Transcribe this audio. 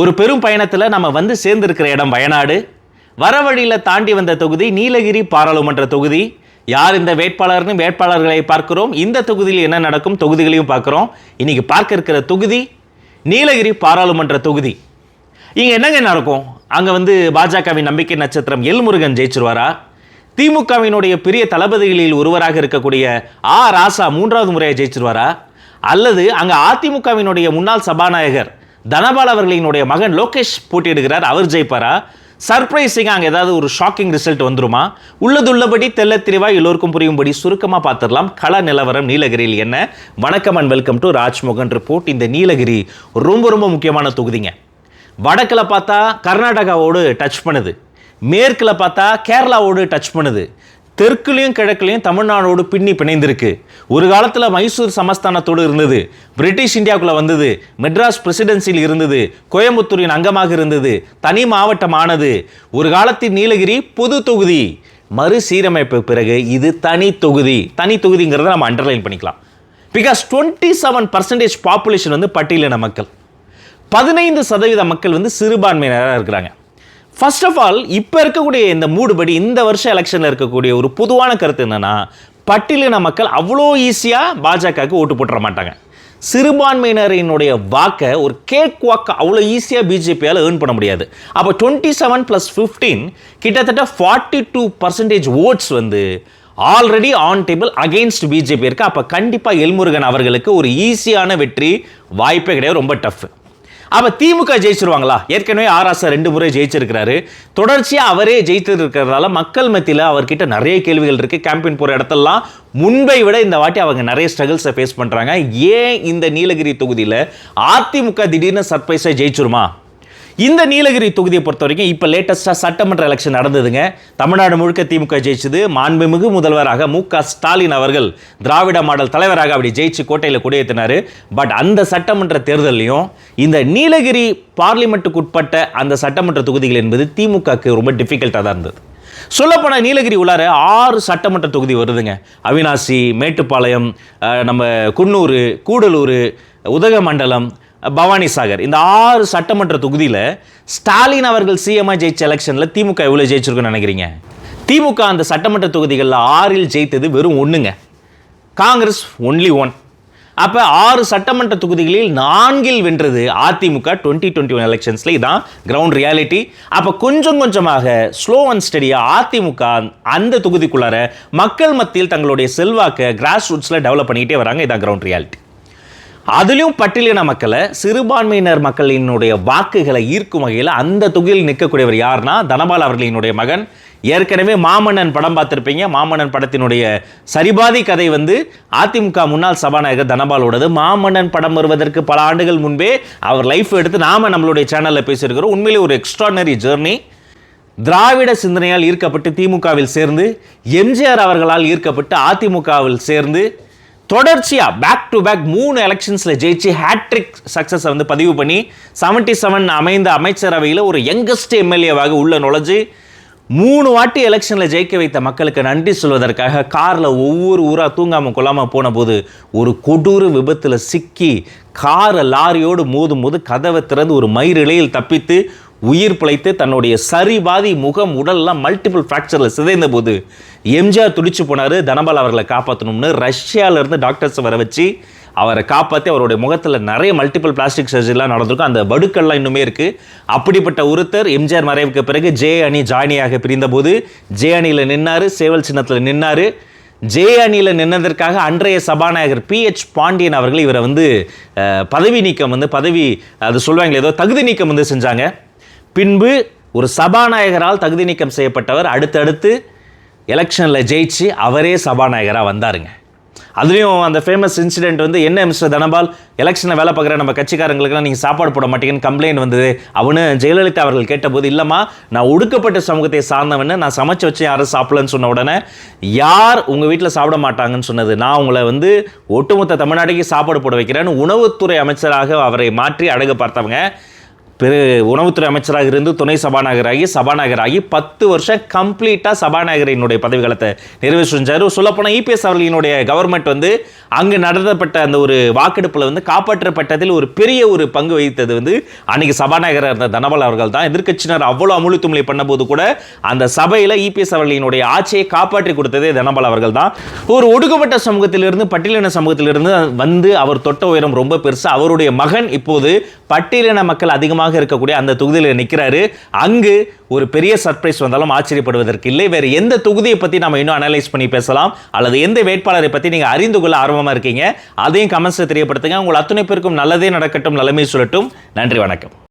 ஒரு பெரும் பயணத்தில் நம்ம வந்து சேர்ந்திருக்கிற இடம் வயநாடு. வர வழியில் தாண்டி வந்த தொகுதி நீலகிரி பாராளுமன்ற தொகுதி. யார் இந்த வேட்பாளர்னு வேட்பாளர்களை பார்க்கிறோம். இந்த தொகுதியில் என்ன நடக்கும் தொகுதிகளையும் பார்க்குறோம். இன்றைக்கி பார்க்க இருக்கிற தொகுதி நீலகிரி பாராளுமன்ற தொகுதி. இங்கே என்னங்க நடக்கும்? அங்கே வந்து பாஜகவின் நம்பிக்கை நட்சத்திரம் எல் முருகன் ஜெயிச்சிருவாரா? திமுகவினுடைய பெரிய தளபதிகளில் ஒருவராக இருக்கக்கூடிய ஆ ராசா மூன்றாவது முறையாக ஜெயிச்சிருவாரா? அல்லது அங்கே அதிமுகவினுடைய முன்னாள் சபாநாயகர் தனபால் அவர்களினுடைய மகன் லோகேஷ் போட்டியிடுகிறார். அவர் ஜெயிப்பாரா? சர்ப்ரைசிங்காக அங்கே ஏதாவது ஒரு ஷாக்கிங் ரிசல்ட் வந்துருமா? உள்ளதுள்ளபடி தெல்ல தெளிவா எல்லோருக்கும் புரியும்படி சுருக்கமாக பார்த்துடலாம். கள நிலவரம் நீலகிரியில் என்ன? வணக்கம் and welcome to Rajmohan report இந்த நீலகிரி ரொம்ப ரொம்ப முக்கியமான தொகுதிங்க. வடக்கில் பார்த்தா கர்நாடகாவோடு டச் பண்ணுது. மேற்கில் பார்த்தா கேரளாவோடு டச் பண்ணுது. தெற்குலையும் கிழக்குலையும் தமிழ்நாடோடு பின்னி பிணைந்திருக்கு. ஒரு காலத்தில் மைசூர் சமஸ்தானத்தோடு இருந்தது. பிரிட்டிஷ் இந்தியாவுக்குள்ளே வந்தது. மெட்ராஸ் பிரசிடென்சியில் இருந்தது. கோயம்புத்தூரின் அங்கமாக இருந்தது. தனி மாவட்டமானது. ஒரு காலத்தில் நீலகிரி பொது தொகுதி. மறுசீரமைப்பு பிறகு இது தனி தொகுதி. தனி தொகுதிங்கிறத நம்ம அண்டர்லைன் பண்ணிக்கலாம். Because twenty seven percentage population வந்து பட்டியலின மக்கள். பதினைந்து சதவீத மக்கள் வந்து சிறுபான்மையினராக இருக்கிறாங்க. ஃபர்ஸ்ட் ஆஃப் ஆல் இப்போ இருக்கக்கூடிய இந்த மூடுபடி இந்த வருஷம் எலெக்ஷனில் இருக்கக்கூடிய ஒரு பொதுவான கருத்து என்னன்னா பட்டியலின மக்கள் அவ்வளோ ஈஸியாக பாஜகவுக்கு ஓட்டு போட்டுற மாட்டாங்க. சிறுபான்மையினரினுடைய வாக்கை ஒரு கேக் வாக்கு அவ்வளோ ஈஸியாக பிஜேபியால் ஏர்ன் பண்ண முடியாது. அப்போ டுவெண்ட்டி செவன் ப்ளஸ் ஃபிஃப்டீன் கிட்டத்தட்ட ஃபார்ட்டி டூ பர்சன்டேஜ் ஓட்ஸ் வந்து already on table against BJP இருக்குது அப்போ கண்டிப்பாக எல்முருகன் அவர்களுக்கு ஒரு ஈஸியான வெற்றி வாய்ப்பே கிடையாது. ரொம்ப டஃப் அப்போ திமுக ஜெயிச்சிருவாங்களா? ஏற்கனவே ஆராசா ரெண்டு முறை ஜெயிச்சிருக்கிறாரு. தொடர்ச்சியாக அவரே ஜெயித்து இருக்கிறதால மக்கள் மத்தியில் அவர்கிட்ட நிறைய கேள்விகள் இருக்குது கேம்பெயின் போகிற இடத்தெல்லாம் முன்பை விட இந்த வாட்டி அவங்க நிறைய ஸ்ட்ரகிள்ஸை ஃபேஸ் பண்ணுறாங்க ஏன் இந்த நீலகிரி தொகுதியில் அதிமுக திடீர்னு சர்ப்ரைஸாக ஜெயிச்சிருமா? இந்த நீலகிரி தொகுதியை பொறுத்த வரைக்கும் இப்போ லேட்டஸ்ட்டாக சட்டமன்ற எலெக்ஷன் நடந்ததுங்க. தமிழ்நாடு முழுக்க திமுக ஜெயிச்சது. மாண்புமிகு முதல்வராக மு க ஸ்டாலின் அவர்கள் திராவிட மாடல் தலைவராக அப்படி ஜெயிச்சு கோட்டையில் கொடியேற்றினார் பட் அந்த சட்டமன்ற தேர்தலையும் இந்த நீலகிரி பார்லிமெண்ட்டுக்கு உட்பட்ட அந்த சட்டமன்ற தொகுதிகள் என்பது திமுகக்கு ரொம்ப டிஃபிகல்ட்டாக தான் இருந்தது. சொல்லப்போனால் நீலகிரி உள்ளார ஆறு சட்டமன்ற தொகுதி வருதுங்க. அவினாசி மேட்டுப்பாளையம் நம்ம குன்னூர் கூடலூர் உதகமண்டலம் பவானி சாகர். இந்த ஆறு சட்டமன்ற தொகுதியில் ஸ்டாலின் அவர்கள் சிஎம்ஐ ஜெயிச்ச எலெக்ஷனில் திமுக எவ்வளோ ஜெயிச்சிருக்குன்னு நினைக்கிறீங்க? திமுக அந்த சட்டமன்ற தொகுதிகளில் ஆறில் ஜெயித்தது வெறும் ஒன்றுங்க காங்கிரஸ் ஒன்லி ஒன் அப்போ ஆறு சட்டமன்ற தொகுதிகளில் நான்கில் வென்றது அதிமுக டுவெண்ட்டி டுவெண்ட்டி ஒன் எலெக்ஷன்ஸில் இதான் கிரவுண்ட் ரியாலிட்டி அப்போ கொஞ்சம் கொஞ்சமாக ஸ்லோ அண்ட் ஸ்டடியாக அதிமுக அந்த தொகுதிக்குள்ளார மக்கள் மத்தியில் தங்களுடைய செல்வாக்கை கிராஸ் ரூட்ஸில் டெவலப் பண்ணிக்கிட்டே வராங்க. இதான் கிரவுண்ட் ரியாலிட்டி அதுலேயும் பட்டியலின மக்களை சிறுபான்மையினர் மக்களினுடைய வாக்குகளை ஈர்க்கும் வகையில் அந்த தொகுதியில் நிற்கக்கூடியவர் யாருன்னா தனபால் அவர்களினுடைய மகன். ஏற்கனவே மாமன்னன் படம் பார்த்துருப்பீங்க. மாமன்னன் படத்தினுடைய சரிபாதி கதை வந்து அதிமுக முன்னாள் சபாநாயகர் தனபாலோடது. மாமன்னன் படம் வருவதற்கு பல ஆண்டுகள் முன்பே அவர் லைஃப் எடுத்து நாம நம்மளுடைய சேனலில் பேசியிருக்கிறோம். உண்மையிலே ஒரு எக்ஸ்ட்ரானரி ஜேர்னி திராவிட சிந்தனையால் ஈர்க்கப்பட்டு திமுகவில் சேர்ந்து எம்ஜிஆர் அவர்களால் ஈர்க்கப்பட்டு அதிமுகவில் சேர்ந்து தொடர்ச்சியாக பேக் டு பேக் மூணு எலெக்ஷன்ஸில் ஜெயிச்சு ஹேட்ரிக் சக்சஸை வந்து பதிவு பண்ணி 77 செவன் அமைந்த அமைச்சரவையில் ஒரு யங்கஸ்ட் எம்எல்ஏவாக உள்ள நுழைஞ்சு மூணு வாட்டி எலெக்ஷனில் ஜெயிக்க வைத்த மக்களுக்கு நன்றி சொல்வதற்காக காரில் ஒவ்வொரு ஊராக தூங்காமல் கொள்ளாமல் போன போது ஒரு கொடூர விபத்தில் சிக்கி காரை லாரியோடு மோதும் போது கதவை திறந்து ஒரு மயிரிழையில் தப்பித்து உயிர் பிழைத்து தன்னுடைய சரிபாதி முகம் உடல்லாம் மல்டிபிள் ஃப்ராக்சரில் சிதைந்த போது எம்ஜிஆர் துடிச்சு போனார். தனபால் அவர்களை காப்பாற்றணும்னு ரஷ்யாவிலேருந்து இருந்து டாக்டர்ஸ் வர வச்சு அவரை காப்பாற்றி அவருடைய முகத்தில் நிறைய மல்டிபிள் பிளாஸ்டிக் சர்ஜரிலாம் நடந்திருக்கும். அந்த வடுக்கள்லாம் இன்னுமே இருக்குது அப்படிப்பட்ட ஒருத்தர் எம்ஜிஆர் மறைவுக்கு பிறகு ஜே அணி ஜானியாக பிரிந்தபோது ஜே அணியில் நின்னார் சேவல் சின்னத்தில் நின்னார். ஜே அணியில் நின்னதற்காக அன்றைய சபாநாயகர் பி ஹெச் பாண்டியன் அவர்கள் இவரை வந்து பதவி நீக்கம் வந்து பதவி அது சொல்லுவாங்களே ஏதோ தகுதி நீக்கம் வந்து செஞ்சாங்க. பின்பு ஒரு சபாநாயகரால் தகுதி நீக்கம் செய்யப்பட்டவர் அடுத்தடுத்து எலெக்ஷனில் ஜெயிச்சு அவரே சபாநாயகராக வந்தாருங்க. அதுலேயும் அந்த ஃபேமஸ் இன்சிடென்ட் வந்து என்ன மிஸ்டர் தனபால்? எலெக்ஷனில் வேலை பார்க்குற நம்ம கட்சிக்காரங்களுக்குலாம் நீங்கள் சாப்பாடு போட மாட்டீங்கன்னு கம்ப்ளைண்ட் வந்தது. அவனு ஜெயலலிதா அவர்கள் கேட்டபோது இல்லைம்மா நான் ஒடுக்கப்பட்ட சமூகத்தை சார்ந்தவன்னு நான் சமைச்சு வச்சு யாரும் சாப்பிடலன்னு சொன்ன உடனே யார் உங்கள் வீட்டில் சாப்பிட மாட்டாங்கன்னு சொன்னது. நான் உங்களை வந்து ஒட்டுமொத்த தமிழ்நாட்டுக்கு சாப்பாடு போட வைக்கிறேன்னு உணவுத்துறை அமைச்சராக அவரை மாற்றி அழகு பார்த்தவங்க. பெரு உணவுத்துறை அமைச்சராக இருந்து துணை சபாநாயகராகி சபாநாயகராகி பத்து வருஷம் கம்ப்ளீட்டாக சபாநாயகரினுடைய பதவி காலத்தை நிறைவு செஞ்சார். சொல்லப்போனால் இபிஎஸ் அவர்களினுடைய கவர்மெண்ட் வந்து அங்கு நடத்தப்பட்ட அந்த ஒரு வாக்கெடுப்பில் வந்து காப்பாற்றப்பட்டதில் ஒரு பெரிய ஒரு பங்கு வகித்தது வந்து அன்னைக்கு சபாநாயகராக இருந்த தனபால் அவர்கள் தான். எதிர்க்கட்சியினர் அவ்வளோ அமுழுத்துமலை பண்ணபோது கூட அந்த சபையில் இபிஎஸ் அவர்களினுடைய ஆட்சியை காப்பாற்றி கொடுத்ததே தனபால் அவர்கள் தான். ஒரு ஒடுக்கப்பட்ட சமூகத்திலிருந்து பட்டியலின சமூகத்திலிருந்து வந்து அவர் தொட்ட உயரம் ரொம்ப பெருசு. அவருடைய மகன் இப்போது பட்டியலின மக்கள் அதிகமாக இருக்கக்கூடிய அந்த தொகுதியில் நிற்கிறாரு அங்கு ஒரு பெரிய சர்ப்ரைஸ் வந்தாலும் ஆச்சரியப்படுவதற்கு இல்லை. வேறு எந்த தொகுதியை பற்றி நம்ம இன்னும் அனலைஸ் பண்ணி பேசலாம். அல்லது எந்த வேட்பாளரை பற்றி நீங்கள் அறிந்து கொள்ள ஆர்வமாக இருக்கீங்க. அதையும் கமெண்ட்ஸில் தெரியப்படுத்துங்க. உங்கள் அத்துணை பேருக்கும் நல்லதே நடக்கட்டும் நல்லமே சொல்லட்டும். நன்றி வணக்கம்.